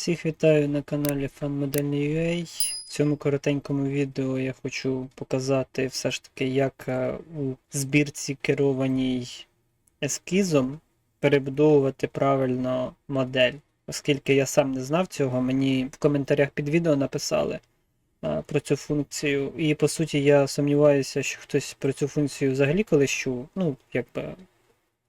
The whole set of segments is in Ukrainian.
Всіх вітаю на каналі FanModelny.ua. В цьому коротенькому відео я хочу показати все ж таки, як е, у збірці керованій ескізом перебудовувати правильно модель. Оскільки я сам не знав цього, мені в коментарях під відео написали е, про цю функцію. І по суті я сумніваюся, що хтось про цю функцію взагалі колись чув. Ну, якби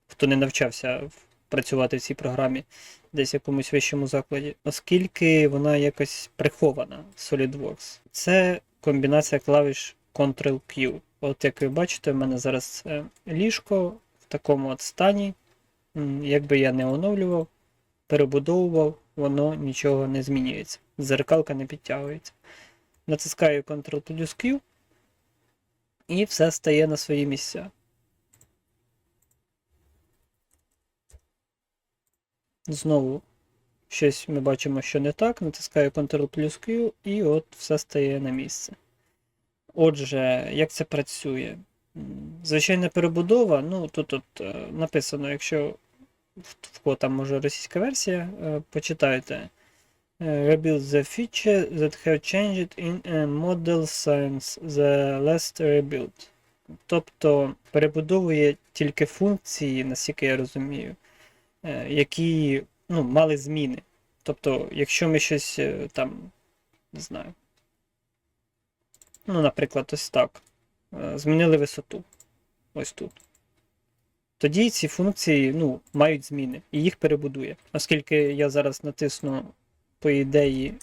хто не навчався працювати в цій програмі десь в якомусь вищому закладі, оскільки вона якось прихована SolidWorks. Це комбінація клавіш Ctrl-Q. От як ви бачите, в мене зараз е, ліжко в такому от стані. Якби я не оновлював, перебудовував, воно нічого не змінюється. Зеркалка не підтягується. Натискаю Ctrl плюс Q, і все стає на свої місця. Знову щось ми бачимо, що не так. Натискаю Ctrl плюс Q і от все стає на місце. Отже, як це працює? Звичайна перебудова, ну тут от е, написано, якщо в кого там може російська версія, е, почитайте. Е, Rebuild the feature that have changed in a model science the last rebuild. Тобто перебудовує тільки функції, наскільки я розумію, які ну, мали зміни. Тобто, якщо ми щось е, там, не знаю. Ну, наприклад, ось так. е, Змінили висоту. Ось тут. Тоді ці функції ну, мають зміни і їх перебудує. Оскільки я зараз натисну по ідеї.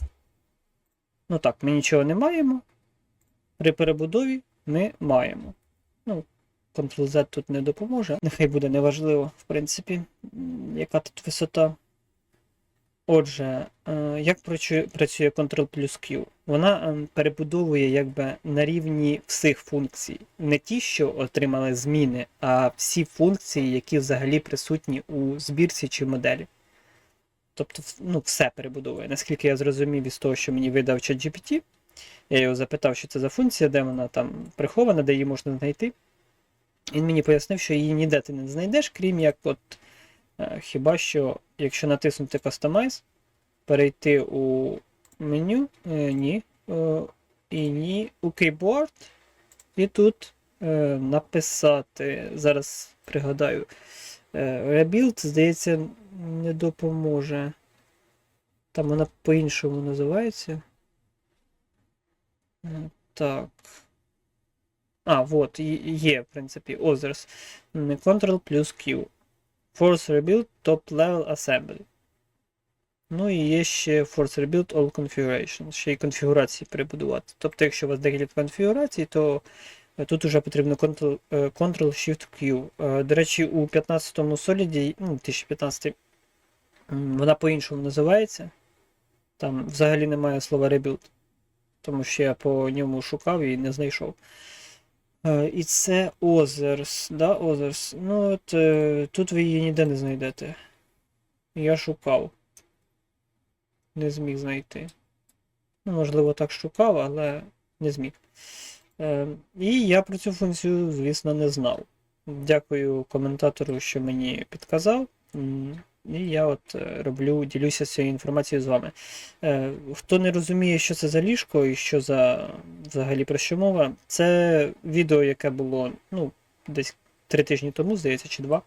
Ну так, ми нічого не маємо. При перебудові ми маємо. Ну, Ctrl-Z тут не допоможе. Нехай буде неважливо, в принципі, яка тут висота. Отже, е, як працює, Ctrl плюс Q? Вона е, перебудовує якби на рівні всіх функцій. Не ті, що отримали зміни, а всі функції, які взагалі присутні у збірці чи моделі. Тобто, ну, все перебудовує. Наскільки я зрозумів із того, що мені видав ChatGPT, я його запитав, що це за функція, де вона там прихована, де її можна знайти. Він мені пояснив, що її ніде ти не знайдеш, крім як от е, хіба що, якщо натиснути Customize, перейти у меню, е, ні, е, і ні, у Keyboard, і тут написати, зараз пригадаю, Rebuild, здається, не допоможе. Там вона по-іншому називається. Так. А, вот, є- є, в принципі, Others. Ctrl плюс Q. Force Rebuild Top Level Assembly. Ну і є ще Force Rebuild All Configuration. Ще й конфігурації перебудувати. Тобто, якщо у вас декілька конфігурацій, то е, тут вже потрібно е, Ctrl-Shift-Q. Е, До речі, у 15-му Solid, ну, 2015 м, вона по-іншому називається. Там взагалі немає слова Rebuild. Тому що я по ньому шукав і не знайшов. Е, І це Others, да, Others. Ну от е, тут ви її ніде не знайдете. Я шукав. Не зміг знайти. Ну, можливо, так шукав, але не зміг. Е, І я про цю функцію, звісно, не знав. Дякую коментатору, що мені підказав. І я от е, роблю, ділюся цією інформацією з вами. Е, Хто не розуміє, що це за ліжко і що за взагалі про що мова, це відео, яке було ну, десь три тижні тому, здається, чи два.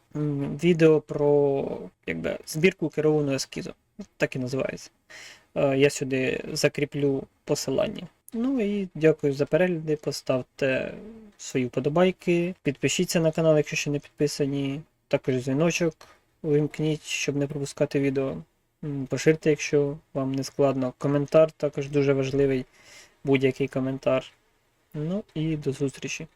Відео про якби, збірку керованого ескізу. Так і називається. Е, Я сюди закріплю посилання. Ну і дякую за перегляди. Поставте свої вподобайки, підпишіться на канал, якщо ще не підписані. Також дзвіночок вимкніть, щоб не пропускати відео. Поширте, якщо вам не складно. Коментар також дуже важливий. Будь-який коментар. Ну і до зустрічі.